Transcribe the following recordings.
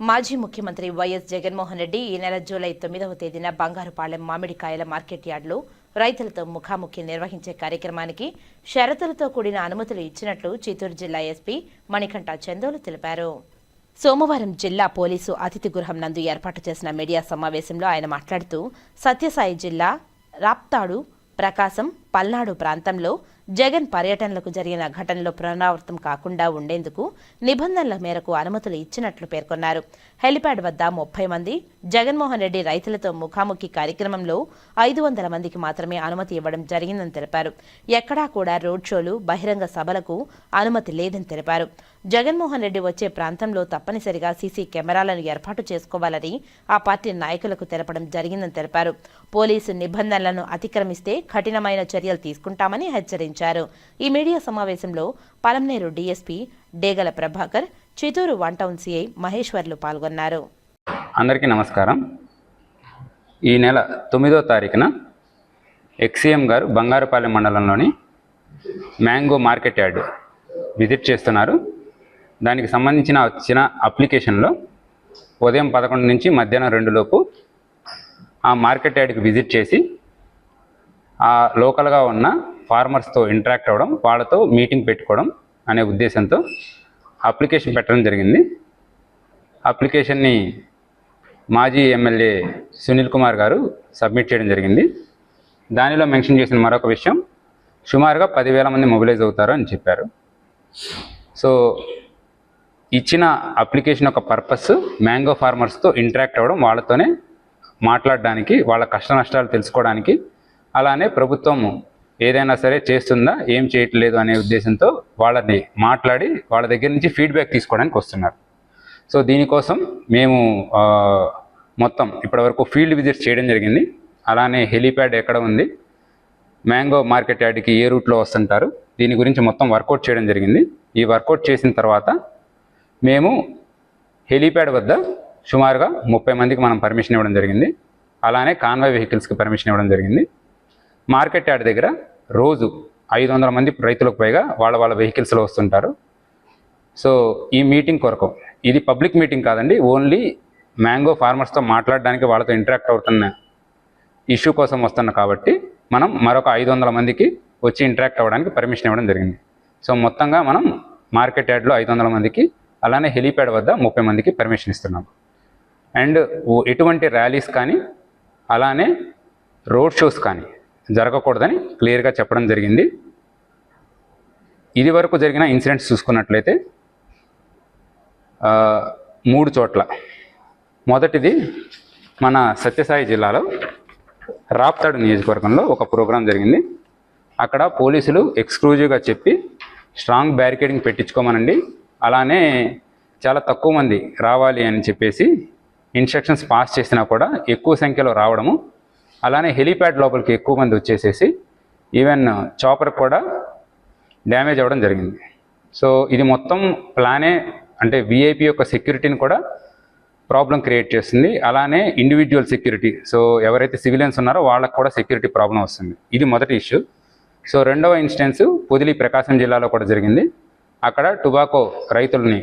మాజీ ముఖ్యమంత్రి వైఎస్ జగన్మోహన్ రెడ్డి ఈ నెల జూలై తొమ్మిదవ తేదీన బంగారుపాలెం మామిడికాయల మార్కెట్ యార్డులో రైతులతో ముఖాముఖి నిర్వహించే కార్యక్రమానికి షరతులతో కూడిన అనుమతులు ఇచ్చినట్లు చిత్తూరు జిల్లా ఎస్పీ మణికంఠ చందోలు తెలిపారు. సోమవారం జిల్లా పోలీసు అతిథి గృహం నందు ఏర్పాటు చేసిన మీడియా సమావేశంలో ఆయన మాట్లాడుతూ సత్యసాయి జిల్లా రాప్తాడు ప్రకాశం పల్నాడు ప్రాంతంలో జగన్ పర్యటనలకు జరిగిన ఘటనలో పునరావృతం కాకుండా ఉండేందుకు నిబంధనల మేరకు అనుమతులు ఇచ్చినట్లు పేర్కొన్నారు. హెలిప్యాడ్ వద్ద ముప్పై మంది జగన్మోహన్ రెడ్డి రైతులతో ముఖాముఖి కార్యక్రమంలో ఐదు వందల మందికి మాత్రమే అనుమతి ఇవ్వడం జరిగిందని తెలిపారు. ఎక్కడా కూడా రోడ్ షోలు బహిరంగ సభలకు అనుమతి లేదని తెలిపారు. జగన్మోహన్ రెడ్డి వచ్చే ప్రాంతంలో తప్పనిసరిగా సీసీ కెమెరాలను ఏర్పాటు చేసుకోవాలని ఆ పార్టీ నాయకులకు తెలపడం జరిగిందని తెలిపారు. పోలీసు నిబంధనలను అతిక్రమిస్తే కఠినమైన చర్యలు తీసుకుంటామని హెచ్చరించారు. ఈ మీడియా సమావేశంలో Palamaneru DSP Degala Prabhakar Chittoor one town CI మహేశ్వర్లు పాల్గొన్నారు. అందరికీ నమస్కారం. ఈ నెల తొమ్మిదో తారీఖున ఎక్సీఎం గారు బంగారుపాలెం మండలంలోని మ్యాంగో మార్కెట్ యార్డ్ విజిట్ చేస్తున్నారు. దానికి సంబంధించిన వచ్చిన అప్లికేషన్లో ఉదయం పదకొండు నుంచి మధ్యాహ్నం రెండు లోపు ఆ మార్కెట్ యార్డ్కి విజిట్ చేసి ఆ లోకల్గా ఉన్న ఫార్మర్స్తో ఇంటరాక్ట్ అవ్వడం వాళ్ళతో మీటింగ్ పెట్టుకోవడం అనే ఉద్దేశంతో అప్లికేషన్ పెట్టడం జరిగింది. అప్లికేషన్ని మాజీ ఎమ్మెల్యే సునీల్ కుమార్ గారు సబ్మిట్ చేయడం జరిగింది. దానిలో మెన్షన్ చేసిన మరొక విషయం సుమారుగా పదివేల మంది మొబిలైజ్ అవుతారు అని చెప్పారు. సో ఇచ్చిన అప్లికేషన్ యొక్క పర్పస్ మ్యాంగో ఫార్మర్స్తో ఇంటరాక్ట్ అవ్వడం వాళ్ళతోనే మాట్లాడడానికి వాళ్ళ కష్ట నష్టాలు తెలుసుకోవడానికి అలానే ప్రభుత్వం ఏదైనా సరే చేస్తుందా ఏం చేయట్లేదు అనే ఉద్దేశంతో వాళ్ళని మాట్లాడి వాళ్ళ దగ్గర నుంచి ఫీడ్బ్యాక్ తీసుకోవడానికి వస్తున్నారు. సో దీనికోసం మేము మొత్తం ఇప్పటివరకు ఫీల్డ్ విజిట్ చేయడం జరిగింది. అలానే హెలీప్యాడ్ ఎక్కడ ఉంది మ్యాంగో మార్కెట్ యార్డ్కి ఏ రూట్లో వస్తుంటారు దీని గురించి మొత్తం వర్కౌట్ చేయడం జరిగింది. ఈ వర్కౌట్ చేసిన తర్వాత మేము హెలీప్యాడ్ వద్ద సుమారుగా ముప్పై మందికి మనం పర్మిషన్ ఇవ్వడం జరిగింది. అలానే కాన్వాయ్ వెహికల్స్కి పర్మిషన్ ఇవ్వడం జరిగింది. మార్కెట్ యార్డ్ దగ్గర రోజు ఐదు వందల మంది రైతులకు పైగా వాళ్ళ వాళ్ళ వెహికల్స్లో వస్తుంటారు. సో ఈ మీటింగ్ కొరకు ఇది పబ్లిక్ మీటింగ్ కాదండి ఓన్లీ మ్యాంగో ఫార్మర్స్తో మాట్లాడడానికి వాళ్ళతో ఇంటరాక్ట్ అవుతున్న ఇష్యూ కోసం వస్తున్నా కాబట్టి మనం మరొక ఐదు వందల మందికి వచ్చి ఇంటరాక్ట్ అవ్వడానికి పర్మిషన్ ఇవ్వడం జరిగింది. సో మొత్తంగా మనం మార్కెట్ యార్డ్లో ఐదు వందల మందికి అలానే హెలీప్యాడ్ వద్ద ముప్పై మందికి పర్మిషన్ ఇస్తున్నాం. అండ్ ఎటువంటి ర్యాలీస్ కానీ అలానే రోడ్ షోస్ కానీ జరగకూడదని క్లియర్గా చెప్పడం జరిగింది. ఇది వరకు జరిగిన ఇన్సిడెంట్స్ చూసుకున్నట్లయితే మూడు చోట్ల. మొదటిది మన సత్యసాయి జిల్లాలో రాప్తాడు నియోజకవర్గంలో ఒక ప్రోగ్రాం జరిగింది. అక్కడ పోలీసులు ఎక్స్క్లూజివ్గా చెప్పి స్ట్రాంగ్ బ్యారికేడింగ్ పెట్టించుకోమనండి. అలానే చాలా తక్కువ మంది రావాలి అని చెప్పేసి ఇన్స్ట్రక్షన్స్ పాస్ చేసినా కూడా ఎక్కువ సంఖ్యలో రావడము అలానే హెలీప్యాడ్ లోపలికి ఎక్కువ మంది వచ్చేసేసి ఈవెన్ చాపర్ కూడా డ్యామేజ్ అవ్వడం జరిగింది. సో ఇది మొత్తం ప్లానే అంటే విఐపి యొక్క సెక్యూరిటీని కూడా ప్రాబ్లం క్రియేట్ చేస్తుంది. అలానే ఇండివిజువల్ సెక్యూరిటీ. సో ఎవరైతే సివిలియన్స్ ఉన్నారో వాళ్ళకి కూడా సెక్యూరిటీ ప్రాబ్లం వస్తుంది. ఇది మొదటి ఇష్యూ. సో రెండవ ఇన్స్టెన్స్ పొదిలి ప్రకాశం జిల్లాలో కూడా జరిగింది. అక్కడ టుబాకో రైతుల్ని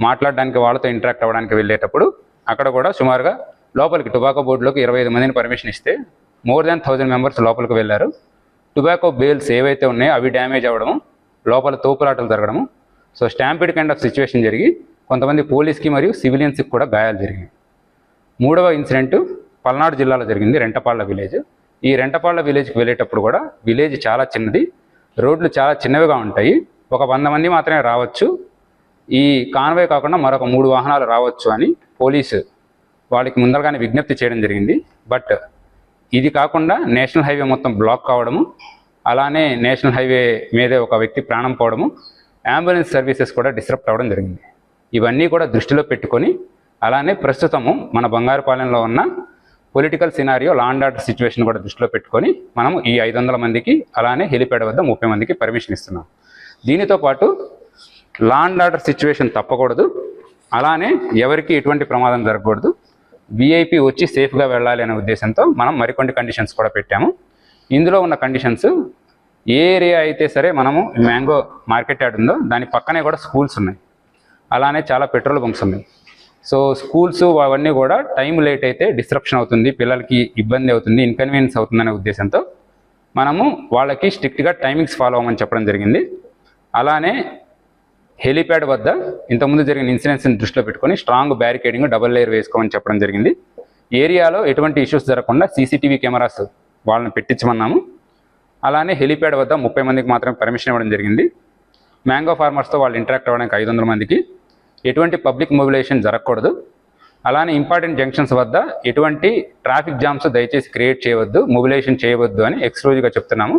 మాట్లాడడానికి వాళ్ళతో ఇంటరాక్ట్ అవ్వడానికి వెళ్ళేటప్పుడు అక్కడ కూడా సుమారుగా లోపలికి టుబాకో బోర్డులోకి ఇరవై ఐదు మందిని పర్మిషన్ ఇస్తే మోర్ దాన్ థౌజండ్ మెంబర్స్ లోపలికి వెళ్ళారు. టుబాకో బేల్స్ ఏవైతే ఉన్నాయో అవి డ్యామేజ్ అవ్వడం లోపల తోపులాటలు జరగడము. So stampede kind of situation జరిగి కొంతమంది పోలీస్కి మరియు సివిలియన్స్కి కూడా గాయాలు జరిగాయి మూడవ ఇన్సిడెంట్ పల్నాడు జిల్లాలో జరిగింది రెంటపాళ్ళ విలేజ్ ఈ రెంటపాళ్ళ విలేజ్కి వెళ్ళేటప్పుడు కూడా విలేజ్ చాలా చిన్నది. రోడ్లు చాలా చిన్నవిగా ఉంటాయి. ఒక వంద మంది మాత్రమే రావచ్చు. ఈ కాన్వే కాకుండా మరొక మూడు వాహనాలు రావచ్చు అని పోలీసు వాళ్ళకి ముందరగానే విజ్ఞప్తి చేయడం జరిగింది. బట్ ఇది కాకుండా నేషనల్ హైవే మొత్తం బ్లాక్ కావడము అలానే నేషనల్ హైవే మీదే ఒక వ్యక్తి ప్రాణం పోవడము అంబులెన్స్ సర్వీసెస్ కూడా డిస్టర్బ్ అవ్వడం జరిగింది. ఇవన్నీ కూడా దృష్టిలో పెట్టుకొని అలానే ప్రస్తుతము మన బంగారుపాలెంలో ఉన్న political scenario law and order situation కూడా దృష్టిలో పెట్టుకొని మనము ఈ ఐదు వందల మందికి అలానే హెలిప్యాడ్ వద్ద ముప్పై మందికి పర్మిషన్ ఇస్తున్నాం. దీనితో పాటు లాండ్ ఆర్డర్ సిచ్యువేషన్ తప్పకూడదు అలానే ఎవరికి ఎటువంటి ప్రమాదం జరగకూడదు విఐపి వచ్చి సేఫ్గా వెళ్ళాలి అనే ఉద్దేశంతో మనం మరికొన్ని కండిషన్స్ కూడా పెట్టాము. ఇందులో ఉన్న కండిషన్స్ ఏ ఏరియా అయితే సరే మనము మ్యాంగో మార్కెట్ యార్డ్ ఉందో దాని పక్కనే కూడా స్కూల్స్ ఉన్నాయి. అలానే చాలా పెట్రోల్ బంక్స్ ఉన్నాయి. సో స్కూల్స్ అవన్నీ కూడా టైం లేట్ అయితే డిస్ట్రప్షన్ అవుతుంది పిల్లలకి ఇబ్బంది అవుతుంది ఇన్కన్వీనియన్స్ అవుతుందనే ఉద్దేశంతో మనము వాళ్ళకి స్ట్రిక్ట్గా టైమింగ్స్ ఫాలో అవ్వమని చెప్పడం జరిగింది. అలానే హెలీప్యాడ్ వద్ద ఇంతకుముందు జరిగిన ఇన్సిడెంట్స్ని దృష్టిలో పెట్టుకొని స్ట్రాంగ్ బ్యారికేడింగ్ డబుల్ లేయర్ వేసుకోమని చెప్పడం జరిగింది. ఏరియాలో ఎటువంటి ఇష్యూస్ జరగకుండా సీసీటీవీ కెమెరాస్ వాళ్ళని పెట్టించమన్నాము. అలానే హెలీప్యాడ్ వద్ద ముప్పై మందికి మాత్రమే పర్మిషన్ ఇవ్వడం జరిగింది. మ్యాంగో ఫార్మర్స్తో వాళ్ళు ఇంటరాక్ట్ అవ్వడానికి ఐదు వందల మందికి. ఎటువంటి పబ్లిక్ మొబిలైజేషన్ జరగకూడదు. అలానే ఇంపార్టెంట్ జంక్షన్స్ వద్ద ఎటువంటి ట్రాఫిక్ జామ్స్ దయచేసి క్రియేట్ చేయవద్దు మొబిలైజేషన్ చేయవద్దు అని ఎక్స్క్లూజివ్గా చెప్తున్నాము.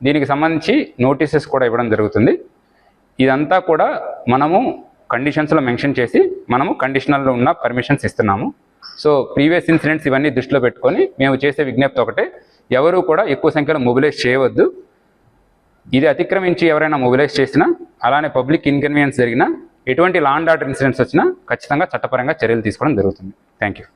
దీనికి సంబంధించి నోటీసెస్ కూడా ఇవ్వడం జరుగుతుంది. ఇదంతా కూడా మనము కండిషన్స్లో మెన్షన్ చేసి మనము కండిషనల్లో ఉన్న పర్మిషన్స్ ఇస్తున్నాము. సో ప్రీవియస్ ఇన్సిడెంట్స్ ఇవన్నీ దృష్టిలో పెట్టుకొని మేము చేసే విజ్ఞప్తి ఒకటే ఎవరు కూడా ఎక్కువ సంఖ్యలో మొబిలైజ్ చేయవద్దు. ఇది అతిక్రమించి ఎవరైనా మొబిలైజ్ చేసినా అలానే పబ్లిక్ ఇన్కన్వీనియన్స్ జరిగినా ఎటువంటి లాండ్ ఆర్డర్ ఇన్సిడెంట్స్ వచ్చినా ఖచ్చితంగా చట్టపరంగా చర్యలు తీసుకోవడం జరుగుతుంది. Thank you